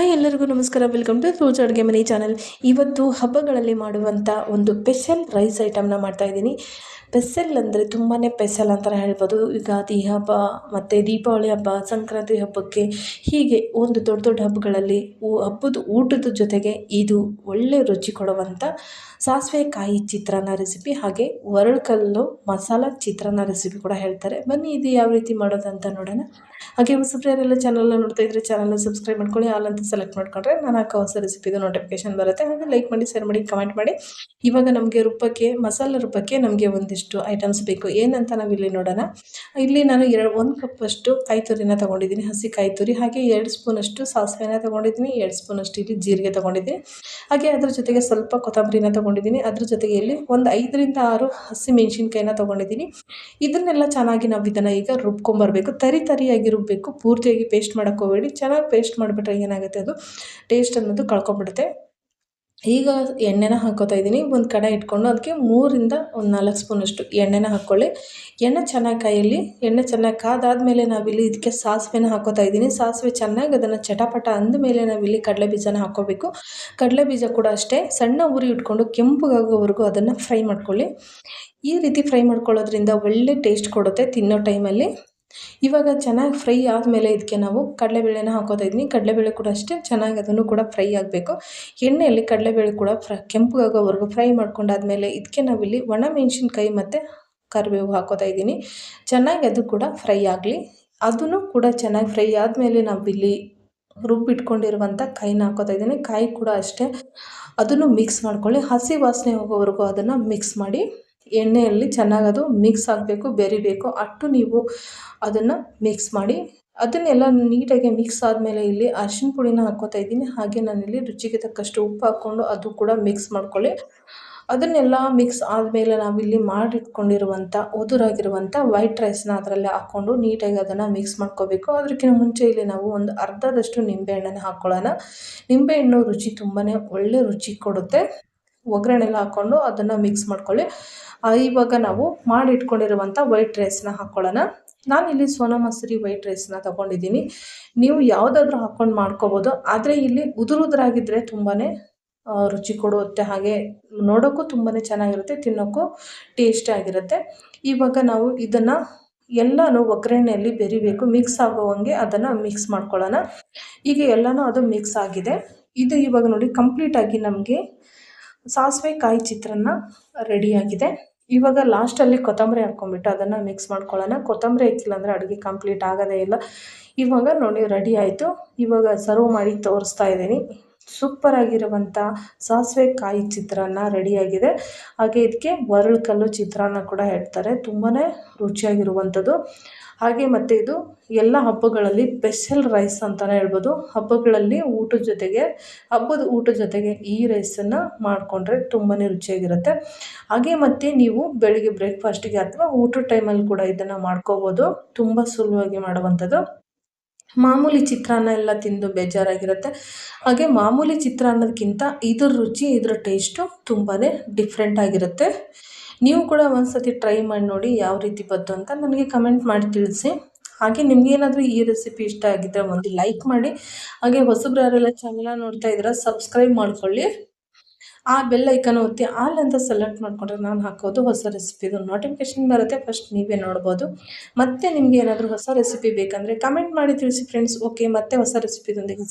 Hi ಎಲ್ಲರಿಗೂ ನಮಸ್ಕಾರ. Welcome to rose ಅಡುಗೆ ಮನೆ ಚಾನಲ್ ಇವತ್ತು ಹಬ್ಬಗಳಲ್ಲಿ ಮಾಡುವಂಥ ಒಂದು ಸ್ಪೆಷಲ್ ರೈಸ್ ಐಟಮ್ನ ಮಾಡ್ತಾಯಿದ್ದೀನಿ ಸ್ಪೆಷಲ್ ಅಂದರೆ ತುಂಬಾ ಪೆಸಲ್ ಅಂತ ಹೇಳ್ಬೋದು. ಯುಗಾದಿ ಹಬ್ಬ ಮತ್ತು ದೀಪಾವಳಿ ಹಬ್ಬ, ಸಂಕ್ರಾಂತಿ ಹಬ್ಬಕ್ಕೆ ಹೀಗೆ ಒಂದು ದೊಡ್ಡ ದೊಡ್ಡ ಹಬ್ಬಗಳಲ್ಲಿ ಹಬ್ಬದ ಊಟದ ಜೊತೆಗೆ ಇದು ಒಳ್ಳೆ ರುಚಿ ಕೊಡುವಂಥ ಸಾಸಿವೆ ಕಾಯಿ ಚಿತ್ರಾನ್ನ ರೆಸಿಪಿ ಹಾಗೆ ಒರಳುಕಲ್ಲು ಮಸಾಲ ಚಿತ್ರಾನ್ನ ರೆಸಿಪಿ ಕೂಡ ಹೇಳ್ತಾರೆ. ಬನ್ನಿ ಇದು ಯಾವ ರೀತಿ ಮಾಡೋದಂತ ನೋಡೋಣ. ಹಾಗೆ ಹೊಸಬ್ರೆಲ್ಲ ಚಾನಲ್ನ ನೋಡ್ತಾ ಇದ್ರೆ ಚಾನಲ್ನ ಸಬ್ಸ್ಕ್ರೈಬ್ ಮಾಡ್ಕೊಳ್ಳಿ. ಆಲ್ ಅಂತ ಸೆಲೆಕ್ಟ್ ಮಾಡ್ಕೊಂಡ್ರೆ ನಾನು ಹಾಕೋ ಹೊಸ ರೆಸಿಪಿದು ನೋಟಿಫಿಕೇಶನ್ ಬರುತ್ತೆ. ಹಾಗೆ ಲೈಕ್ ಮಾಡಿ ಶೇರ್ ಮಾಡಿ ಕಮೆಂಟ್ ಮಾಡಿ. ಇವಾಗ ನಮಗೆ ರುಬ್ಬಕ್ಕೆ ಮಸಾಲೆ ರುಬ್ಬಕ್ಕೆ ನಮಗೆ ಒಂದಿಷ್ಟು ಐಟಮ್ಸ್ ಬೇಕು. ಏನಂತ ನಾವು ಇಲ್ಲಿ ನೋಡೋಣ. ಇಲ್ಲಿ ನಾನು ಎರಡು, ಒಂದು ಕಪ್ಪಷ್ಟು ಕಾಯಿ ತುರಿನ ತೊಗೊಂಡಿದ್ದೀನಿ. ಹಸಿ ಕಾಯಿ ತುರಿ ಹಾಗೆ ಎರಡು ಸ್ಪೂನಷ್ಟು ಸಾಸಿವೆನ ತೊಗೊಂಡಿದ್ದೀನಿ. ಎರಡು ಸ್ಪೂನಷ್ಟು ಇಲ್ಲಿ ಜೀರಿಗೆ ತೊಗೊಂಡಿದ್ದೀನಿ. ಹಾಗೆ ಅದ್ರ ಜೊತೆಗೆ ಸ್ವಲ್ಪ ಕೊತ್ತಂಬರಿನ ತೊಗೊಂಡಿದ್ದೀನಿ. ಅದ್ರ ಜೊತೆಗೆ ಇಲ್ಲಿ ಒಂದು ಐದರಿಂದ ಆರು ಹಸಿ ಮೆಣಸಿನ್ಕಾಯಿನ ತೊಗೊಂಡಿದ್ದೀನಿ. ಇದನ್ನೆಲ್ಲ ಚೆನ್ನಾಗಿ ನಾವು ಇದನ್ನು ಈಗ ರುಬ್ಕೊಂಬರ್ಬೇಕು. ತರಿ ತರಿಯಾಗಿ ರುಬ್ಬಬೇಕು ಪೂರ್ತಿಯಾಗಿ ಪೇಸ್ಟ್ ಮಾಡೋಕ್ಕೆ ಹೋಗಬೇಡಿ. ಚೆನ್ನಾಗಿ ಪೇಸ್ಟ್ ಮಾಡಿಬಿಟ್ರೆ ಏನಾಗುತ್ತೆ ಅದು? ಟೇಸ್ಟ್ ಅನ್ನೋದು ಕಳ್ಕೊಂಬಿಡುತ್ತೆ. ಈಗ ಎಣ್ಣೆನ ಹಾಕೋತಾ ಇದ್ದೀನಿ. ಒಂದು ಕಡೆ ಇಟ್ಕೊಂಡು ಅದಕ್ಕೆ ಮೂರಿಂದ ಒಂದು ನಾಲ್ಕು ಸ್ಪೂನಷ್ಟು ಎಣ್ಣೆನ ಹಾಕ್ಕೊಳ್ಳಿ ಎಣ್ಣೆ ಚೆನ್ನಾಗಿ ಕಾಯಲ್ಲಿ ಎಣ್ಣೆ ಚೆನ್ನಾಗಿ ಕಾದಾದಮೇಲೆ ನಾವಿಲ್ಲಿ ಇದಕ್ಕೆ ಸಾಸಿವೆನ ಹಾಕೋತಾ ಇದ್ದೀನಿ. ಸಾಸಿವೆ ಚೆನ್ನಾಗಿ ಅದನ್ನು ಚಟಪಟ ಅಂದಮೇಲೆ ನಾವಿಲ್ಲಿ ಕಡಲೆ ಬೀಜನ ಹಾಕ್ಕೋಬೇಕು ಕಡಲೆ ಬೀಜ ಕೂಡ ಅಷ್ಟೇ. ಸಣ್ಣ ಉರಿ ಇಟ್ಕೊಂಡು ಕೆಂಪುಗಾಗೋವರೆಗೂ ಅದನ್ನು ಫ್ರೈ ಮಾಡ್ಕೊಳ್ಳಿ. ಈ ರೀತಿ ಫ್ರೈ ಮಾಡ್ಕೊಳ್ಳೋದ್ರಿಂದ ಒಳ್ಳೆ ಟೇಸ್ಟ್ ಕೊಡುತ್ತೆ ತಿನ್ನೋ ಟೈಮಲ್ಲಿ. ಇವಾಗ ಚೆನ್ನಾಗಿ ಫ್ರೈ ಆದಮೇಲೆ ಇದಕ್ಕೆ ನಾವು ಕಡಲೆಬೇಳೆನ ಹಾಕೋತಾ ಇದ್ದೀನಿ ಕಡಲೆಬೇಳೆ ಕೂಡ ಅಷ್ಟೇ ಚೆನ್ನಾಗಿ ಅದನ್ನು ಕೂಡ ಫ್ರೈ ಆಗಬೇಕು. ಎಣ್ಣೆಯಲ್ಲಿ ಕಡಲೆಬೇಳೆ ಕೂಡ ಫ್ರ, ಕೆಂಪಗಾಗೋವರೆಗೂ ಫ್ರೈ ಮಾಡ್ಕೊಂಡಾದ್ಮೇಲೆ ಇದಕ್ಕೆ ನಾವಿಲ್ಲಿ ಒಣ ಮೆಣಸಿನ್ಕಾಯಿ ಮತ್ತು ಕರಿಬೇವು ಹಾಕೋತಾ ಇದ್ದೀನಿ. ಚೆನ್ನಾಗಿ ಅದು ಕೂಡ ಫ್ರೈ ಆಗಲಿ. ಅದನ್ನು ಕೂಡ ಚೆನ್ನಾಗಿ ಫ್ರೈ ಆದಮೇಲೆ ನಾವಿಲ್ಲಿ ರುಬ್ಬಿಟ್ಕೊಂಡಿರುವಂಥ ಕಾಯಿನ ಹಾಕೋತಾ ಇದ್ದೀನಿ. ಕಾಯಿ ಕೂಡ ಅಷ್ಟೇ. ಅದನ್ನು ಮಿಕ್ಸ್ ಮಾಡ್ಕೊಳ್ಳಿ. ಹಸಿ ವಾಸನೆ ಹೋಗೋವರೆಗೂ ಅದನ್ನು ಮಿಕ್ಸ್ ಮಾಡಿ ಎಣ್ಣೆಯಲ್ಲಿ ಚೆನ್ನಾಗಿ ಅದು ಮಿಕ್ಸ್ ಆಗಬೇಕು, ಬೆರಿಬೇಕು. ಅಷ್ಟು ನೀವು ಅದನ್ನು ಮಿಕ್ಸ್ ಮಾಡಿ, ಅದನ್ನೆಲ್ಲ ನೀಟಾಗಿ ಮಿಕ್ಸ್ ಆದಮೇಲೆ ಇಲ್ಲಿ ಅರ್ಶಿನ ಪುಡಿನ ಹಾಕ್ಕೋತಾ ಇದ್ದೀನಿ. ಹಾಗೆ ನಾನಿಲ್ಲಿ ರುಚಿಗೆ ತಕ್ಕಷ್ಟು ಉಪ್ಪು ಹಾಕ್ಕೊಂಡು ಅದು ಕೂಡ ಮಿಕ್ಸ್ ಮಾಡ್ಕೊಳ್ಳಿ. ಅದನ್ನೆಲ್ಲ ಮಿಕ್ಸ್ ಆದಮೇಲೆ ನಾವಿಲ್ಲಿ ಮಾಡಿಟ್ಕೊಂಡಿರುವಂಥ ಉದುರಾಗಿರುವಂಥ ವೈಟ್ ರೈಸ್ನ ಅದರಲ್ಲಿ ಹಾಕ್ಕೊಂಡು ನೀಟಾಗಿ ಅದನ್ನು ಮಿಕ್ಸ್ ಮಾಡ್ಕೋಬೇಕು. ಅದಕ್ಕಿಂತ ಮುಂಚೆ ಇಲ್ಲಿ ನಾವು ಒಂದು ಅರ್ಧದಷ್ಟು ನಿಂಬೆಹಣ್ಣನ್ನು ಹಾಕ್ಕೊಳ್ಳೋಣ ನಿಂಬೆಹಣ್ಣು ರುಚಿ ತುಂಬಾ ಒಳ್ಳೆ ರುಚಿ ಕೊಡುತ್ತೆ. ಒಗ್ಗರಣೆಲ್ಲ ಹಾಕ್ಕೊಂಡು ಅದನ್ನು ಮಿಕ್ಸ್ ಮಾಡ್ಕೊಳ್ಳಿ. ಇವಾಗ ನಾವು ಮಾಡಿಟ್ಕೊಂಡಿರುವಂಥ ವೈಟ್ ರೈಸ್ನ ಹಾಕ್ಕೊಳ್ಳೋಣ ನಾನಿಲ್ಲಿ ಸೋನಾ ಮಸೂರಿ ವೈಟ್ ರೈಸ್ನ ತೊಗೊಂಡಿದ್ದೀನಿ. ನೀವು ಯಾವುದಾದ್ರೂ ಹಾಕ್ಕೊಂಡು ಮಾಡ್ಕೋಬೋದು. ಆದರೆ ಇಲ್ಲಿ ಉದುರುದ್ರಾಗಿದ್ದರೆ ತುಂಬಾ ರುಚಿ ಕೊಡುತ್ತೆ. ಹಾಗೆ ನೋಡೋಕ್ಕೂ ತುಂಬಾ ಚೆನ್ನಾಗಿರುತ್ತೆ, ತಿನ್ನೋಕ್ಕೂ ಟೇಸ್ಟಿ ಆಗಿರುತ್ತೆ. ಇವಾಗ ನಾವು ಇದನ್ನು ಎಲ್ಲನೂ ಒಗ್ಗರಣೆಯಲ್ಲಿ ಬೆರಿಬೇಕು. ಮಿಕ್ಸ್ ಆಗೋವಂಗೆ ಅದನ್ನು ಮಿಕ್ಸ್ ಮಾಡ್ಕೊಳ್ಳೋಣ. ಈಗ ಎಲ್ಲನೂ ಅದು ಮಿಕ್ಸ್ ಆಗಿದೆ. ಇದು ಇವಾಗ ನೋಡಿ ಕಂಪ್ಲೀಟಾಗಿ ನಮಗೆ ಸಾಸಿವೆ ಕಾಯಿ ಚಿತ್ರಾನ್ನ ರೆಡಿಯಾಗಿದೆ. ಇವಾಗ ಲಾಸ್ಟಲ್ಲಿ ಕೊತ್ತಂಬರಿ ಹಾಕ್ಕೊಂಬಿಟ್ಟು ಅದನ್ನು ಮಿಕ್ಸ್ ಮಾಡ್ಕೊಳ್ಳೋಣ. ಕೊತ್ತಂಬರಿ ಹಾಕಿಲ್ಲ ಅಂದರೆ ಅಡುಗೆ ಕಂಪ್ಲೀಟ್ ಆಗೋದೇ ಇಲ್ಲ. ಇವಾಗ ನೋಡಿ ರೆಡಿ ಆಯಿತು. ಇವಾಗ ಸರ್ವ್ ಮಾಡಿ ತೋರಿಸ್ತಾ ಇದ್ದೀನಿ. ಸೂಪರಾಗಿರುವಂಥ ಸಾಸಿವೆ ಕಾಯಿ ಚಿತ್ರಾನ್ನ ರೆಡಿಯಾಗಿದೆ ಹಾಗೆ ಇದಕ್ಕೆ ಕಲ್ಲು ಚಿತ್ರಾನ್ನ ಕೂಡ ಹೇಳ್ತಾರೆ. ತುಂಬಾ ರುಚಿಯಾಗಿರುವಂಥದ್ದು. ಹಾಗೆ ಮತ್ತೆ ಇದು ಎಲ್ಲ ಹಬ್ಬಗಳಲ್ಲಿ ಸ್ಪೆಷಲ್ ರೈಸ್ ಅಂತಲೇ ಹೇಳ್ಬೋದು. ಹಬ್ಬಗಳಲ್ಲಿ ಊಟದ ಜೊತೆಗೆ, ಹಬ್ಬದ ಊಟದ ಜೊತೆಗೆ ಈ ರೈಸನ್ನು ಮಾಡಿಕೊಂಡ್ರೆ ತುಂಬಾ ರುಚಿಯಾಗಿರುತ್ತೆ. ಹಾಗೆ ಮತ್ತು ನೀವು ಬೆಳಿಗ್ಗೆ ಬ್ರೇಕ್ಫಾಸ್ಟಿಗೆ ಅಥವಾ ಊಟದ ಟೈಮಲ್ಲಿ ಕೂಡ ಇದನ್ನು ಮಾಡ್ಕೋಬೋದು. ತುಂಬ ಸುಲಭವಾಗಿ ಮಾಡುವಂಥದ್ದು. ಮಾಮೂಲಿ ಚಿತ್ರಾನ್ನ ಎಲ್ಲ ತಿಂದು ಬೇಜಾರಾಗಿರುತ್ತೆ. ಹಾಗೆ ಮಾಮೂಲಿ ಚಿತ್ರಾನ್ನದಕ್ಕಿಂತ ಇದ್ರ ರುಚಿ, ಇದ್ರ ಟೇಸ್ಟು ತುಂಬಾ ಡಿಫ್ರೆಂಟ್ ಆಗಿರುತ್ತೆ. ನೀವು ಕೂಡ ಒಂದು ಟ್ರೈ ಮಾಡಿ ನೋಡಿ ಯಾವ ರೀತಿ ಬಂತು ಅಂತ ನನಗೆ ಕಮೆಂಟ್ ಮಾಡಿ ತಿಳಿಸಿ. ಹಾಗೆ ನಿಮಗೇನಾದರೂ ಈ ರೆಸಿಪಿ ಇಷ್ಟ ಆಗಿದ್ದರೆ ಒಂದು ಲೈಕ್ ಮಾಡಿ. ಹಾಗೆ ಹೊಸಬ್ರು ಯಾರೆಲ್ಲ ಚಾನಲ್ನ ನೋಡ್ತಾ ಇದ್ದೀರಾ ಸಬ್ಸ್ಕ್ರೈಬ್ ಮಾಡ್ಕೊಳ್ಳಿ. ಆ ಬೆಲ್ ಐಕನ್ ಒತ್ತಿ ಆಲ್ ಅಂತ ಸೆಲೆಕ್ಟ್ ಮಾಡಿಕೊಂಡ್ರೆ ನಾನು ಹಾಕೋದು ಹೊಸ ರೆಸಿಪಿದು ನೋಟಿಫಿಕೇಶನ್ ಬರುತ್ತೆ. ಫಸ್ಟ್ ನೀವೇ ನೋಡ್ಬೋದು. ಮತ್ತೆ ನಿಮಗೆ ಏನಾದರೂ ಹೊಸ ರೆಸಿಪಿ ಬೇಕಂದರೆ ಕಮೆಂಟ್ ಮಾಡಿ ತಿಳಿಸಿ ಫ್ರೆಂಡ್ಸ್ ಓಕೆ ಮತ್ತೆ ಹೊಸ ರೆಸಿಪಿದೊಂದಿಗೆ